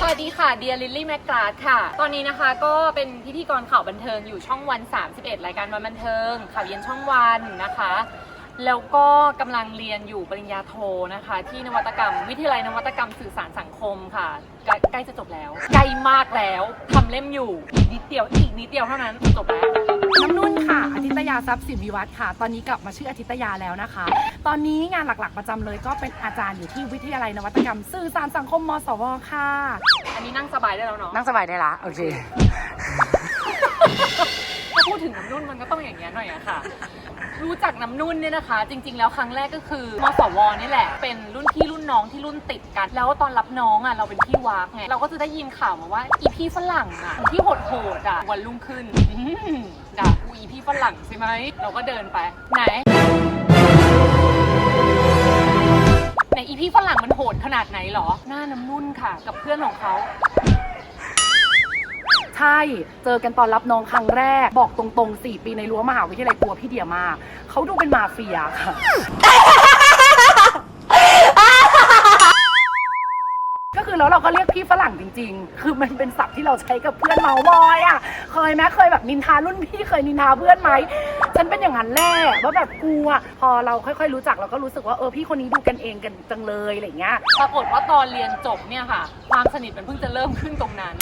สวัสดีค่ะเดียลิลลี่แมกกาดค่ะ ตอนนี้นะคะก็เป็นพิธีกรข่าวบันเทิงอยู่ช่องวัน 31 รายการวันบันเทิงข่าวเย็นช่องวันนะคะ แล้วก็กำลังเรียนอยู่ปริญญาโทนะคะ ที่นวัตกรรม วิทยาลัยนวัตกรรมสื่อสารสังคมค่ะ ใกล้ใกล้จะจบแล้ว ใกล้มากแล้วทำเล่มอยู่อีกนิดเดียวอีกนิดเดียวเท่านั้นจบแล้ว น้ำนุ่นค่ะอาทิตยาทรัพย์สินวิวัฒน์ค่ะ ตอนนี้กลับมาชื่ออาทิตยาแล้วนะคะ ตอนนี้งานหลักๆประจำเลยก็เป็นอาจารย์อยู่ที่วิทยาลัยนวัตกรรม สื่อสารสังคมมสวค่ะ อันนี้นั่งสบายได้แล้วเนาะนั่งสบายได้ละโอเค ถ้าพูดถึงน้ำนุ่นมันก็ต้องอย่างเงี้ยหน่อยอะค่ะ รู้จักน้ำนุ่นเนี่ยนะคะ จริง ๆ แล้วครั้งแรกก็คือมสวนี่แหละ เป็นรุ่นพี่รุ่นน้องที่รุ่นติดกัน แล้วตอนรับน้องอะเราเป็นพี่วากไงเราก็จะได้ยินข่าวมาว่าอีพี่ฝรั่งอะที่โหดโหดๆอะวันรุ่งขึ้นอืมด่ากูอีพี่ฝรั่งใช่ไหมเราก็เดินไปไหนไหนอีพี่ฝรั่งมันโหดขนาดไหนหรอ หน้าน้ำนุ่นค่ะ กับเพื่อนของเขา ใช่ เจอกันตอนรับน้องครั้งแรก บอกตรงๆ 4 ปีในรั้วมหาวิทยาลัยกลัวพี่เดียมากเขาดูเป็นมาเฟียค่ะ ก็คือแล้วเราก็เรียกพี่ฝรั่งจริง ๆ คือมันเป็นศัพท์ที่เราใช้กับเพื่อนเมาส์มอยอะ เคยไหมเคยแบบนินทารุ่นพี่เคยนินทาเพื่อนไหม ฉันเป็นอย่างนั้นแหละว่าแบบกูอะพอเราค่อยๆรู้จักเราก็รู้สึกว่าเออพี่คนนี้ดูกันเองกันจังเลยอะไรเงี้ย ปรากฏว่าตอนเรียนจบเนี่ยค่ะ ความสนิทมันเพิ่งจะเริ่มขึ้นตรงนั้น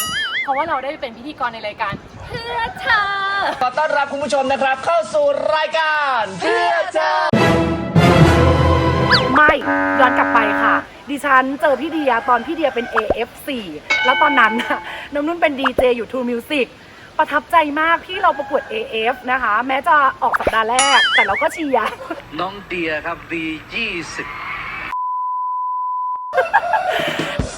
เพราะว่าเราได้ไปเป็นพิธีกรในรายการ เพื่อเธอ ขอต้อนรับคุณผู้ชมนะครับ เข้าสู่รายการเพื่อเธอไม่ย้อนกลับไปค่ะ ดิฉันเจอพี่เดียตอนพี่เดียเป็น AF4 แล้วตอนนั้นน่ะน้ำนุ่นเป็นดีเจอยู่ True Music ประทับใจมากที่เราประกวด AF นะคะ แม้จะออกสัปดาห์แรก แต่เราก็เชียร์ น้องเดียครับ V20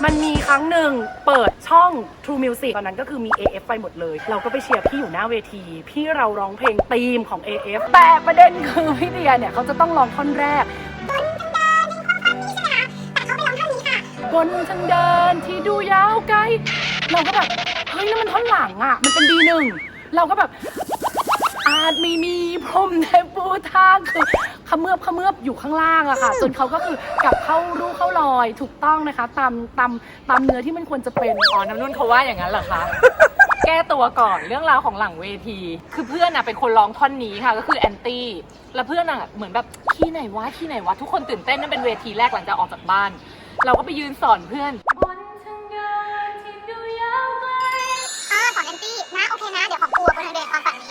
มันมีครั้งหนึ่งเปิดช่อง True Music ตอนนั้นก็คือมี AF ไปหมดเลย เราก็ไปเชียร์พี่อยู่หน้าเวที พี่เราร้องเพลงธีมของ AF แต่ประเด็นคือพี่เดียเนี่ยเขาจะต้องร้องท่อนแรกบนทางเดินที่ดูยาวไกล เราก็แบบเฮ้ยนั่นมันท่อนหลังอะ มันเป็นดีหนึ่งเราก็แบบอาจไม่มีพรมในปูทางคือ ขมือบขมือบอยู่ข้างล่างอะค่ะจนเขาก็คือกลับเข้ารูเข้ารอยถูกต้องนะคะ ตามตามตามเนื้อที่มันควรจะเป็น อ๋อน้ำนุ่นเขาว่าอย่างนั้นเหรอคะ แก้ตัวก่อนเรื่องราวของหลังเวที คือเพื่อนอะเป็นคนร้องท่อนนี้ค่ะ ก็คือแอนตี้แล้วเพื่อนอะเหมือนแบบที่ไหนวะที่ไหนวะทุกคนตื่นเต้นนั่นเป็นเวทีแรกหลังจากออกจากบ้าน เราก็ไปยืนสอนเพื่อนบนทางเดินที่ดูยาวไกลอ่าสอนแอนตี้นะโอเคนะ เดี๋ยวของกูอะบนทางเดินความฝันนี้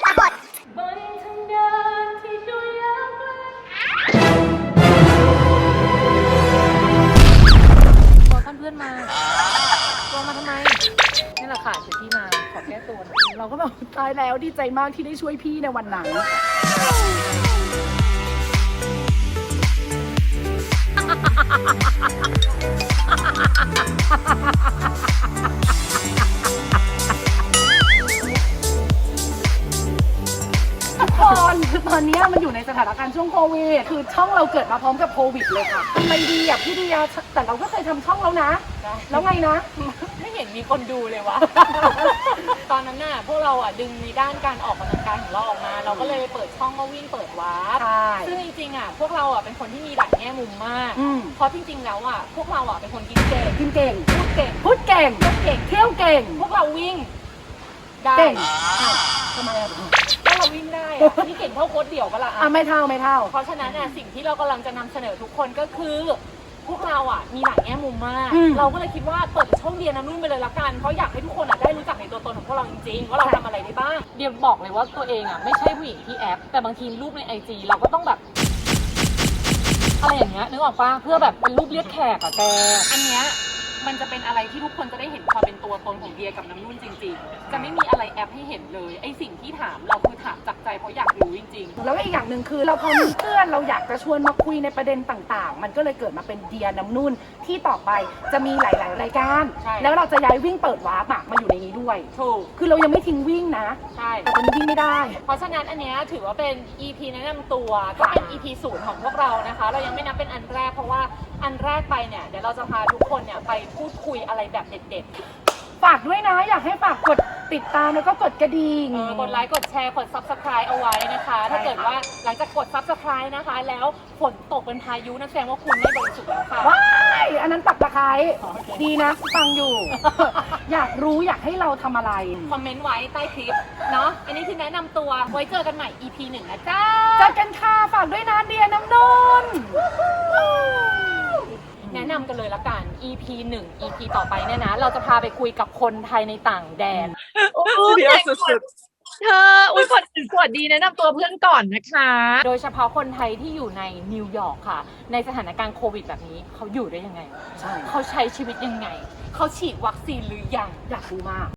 ตายแล้วดีใจมากที่ได้ช่วยพี่ในวันนั้นทุกคนคือตอนนี้มันอยู่ในสถานการณ์ช่วงโควิด คือช่องเราเกิดมาพร้อมกับโควิดเลยค่ะทำไมดีอะพี่ดีอะแต่เราก็เคยทำช่องแล้วนะ แล้วไงนะ นมีคนดูเลยวะ ตอนนั้นน่ะพวกเราอะดึงในด้านการออกกำลังกายของเราออกมา เราก็เลยไปเปิดช่องมาวิ่งเปิดวาร์ปใช่ซึ่งจริงๆอะพวกเราอะเป็นคนที่มีหลายแง่มุมมาก อืม เพราะจริงๆแล้วอะพวกเราอะเป็นคนกินเก่งกินเก่ง พูดเก่งพูดเก่งพูดเก่ง เที่ยวเก่ง พวกเราวิ่งได้เก่งอ้าวทำไมอะถ้าเราวิ่งได้อะนี่เก่งเท่าโค้ดเดี่ยวก็ละอะอะไม่เท่าไม่เท่า เพราะฉะนั้นน่ะสิ่งที่เรากำลังจะนำเสนอทุกคนก็คือ พวกเราอะมีหลายแง่มุมมาก อืม เราก็เลยคิดว่าเปิดช่องเรียนน้ำนุ่นไปเลยละกัน เพราะอยากให้ทุกคนอะได้รู้จักในตัวตนของพวกเราจริงๆ ว่าเราทำอะไรได้บ้าง เดียบอกเลยว่าตัวเองอะไม่ใช่ผู้หญิงที่แอป แต่บางทีรูปในไอจีเราก็ต้องแบบ อะไรอย่างเงี้ยนึกออกปะเพื่อแบบเป็นรูปเลียกแขกอะแก อันเนี้ยมันจะเป็นอะไรที่ทุกคนจะได้เห็นความเป็น ตัวตนของเดียกับน้ำนุ่นจริง ๆ จะไม่มีอะไรแอปให้เห็นเลยไอสิ่งที่ถามเราคือถามจากใจเพราะอยากรู้จริง ๆ แล้วก็อีกอย่างหนึ่งคือเราพอมีเพื่อนเราอยากจะชวนมาคุยในประเด็นต่างๆ มันก็เลยเกิดมาเป็นเดียน้ำนุ่นที่ต่อไปจะมีหลาย ๆ รายการ ใช่ แล้วเราจะย้ายวิ่งเปิดวาร์ปอะมาอยู่ในนี้ด้วย ถูกคือเรายังไม่ทิ้งวิ่งนะใช่ แต่ตอนนี้วิ่งไม่ได้ เพราะฉะนั้นอันเนี้ยถือว่าเป็น EP แนะนำตัว ก็เป็น EP ศูนย์ของพวกเรานะคะ เรายังไม่นับเป็นอันแรกเพราะว่าอันแรกไปเนี่ย เดี๋ยวเราจะพาทุกคนเนี่ยไปพูดคุยอะไรแบบเด็ด ฝากด้วยนะ อยากให้ฝากกดติดตามแล้วก็กดกระดิ่ง เออกดไลค์กดแชร์กด subscribe เอาไว้นะคะ ถ้าเกิดว่าหลังจากกด subscribe นะคะ แล้วฝนตกเป็นพายุนั่นแสดงว่าคุณไม่บริสุทธิ์แล้วค่ะ ว้ายอันนั้นปักตะไคร้โอเค ดีนะ ฟังอยู่ อยากรู้อยากให้เราทำอะไร คอมเมนต์ไว้ใต้คลิปเนาะอันนี้คือแนะนำตัวไว้เจอกันใหม่ EP หนึ่งนะจ้า เจอกันค่ะ ฝากด้วยนะเดียน้ำนนท์แนะนำกันเลยละกัน EP 1 EP ต่อไปเนี่ยนะ เราจะพาไปคุยกับคนไทยในต่างแดนเดี๋ยวสุดๆเธออุ้ยก่อนอื่นสวัสดีแนะนำตัวเพื่อนก่อนนะคะ โดยเฉพาะคนไทยที่อยู่ในนิวยอร์กค่ะ ในสถานการณ์โควิดแบบนี้เขาอยู่ได้ยังไง ใช่ เขาใช้ชีวิตยังไง เขาฉีดวัคซีนหรือยัง อยากรู้มาก